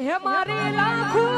હે મારી લાખો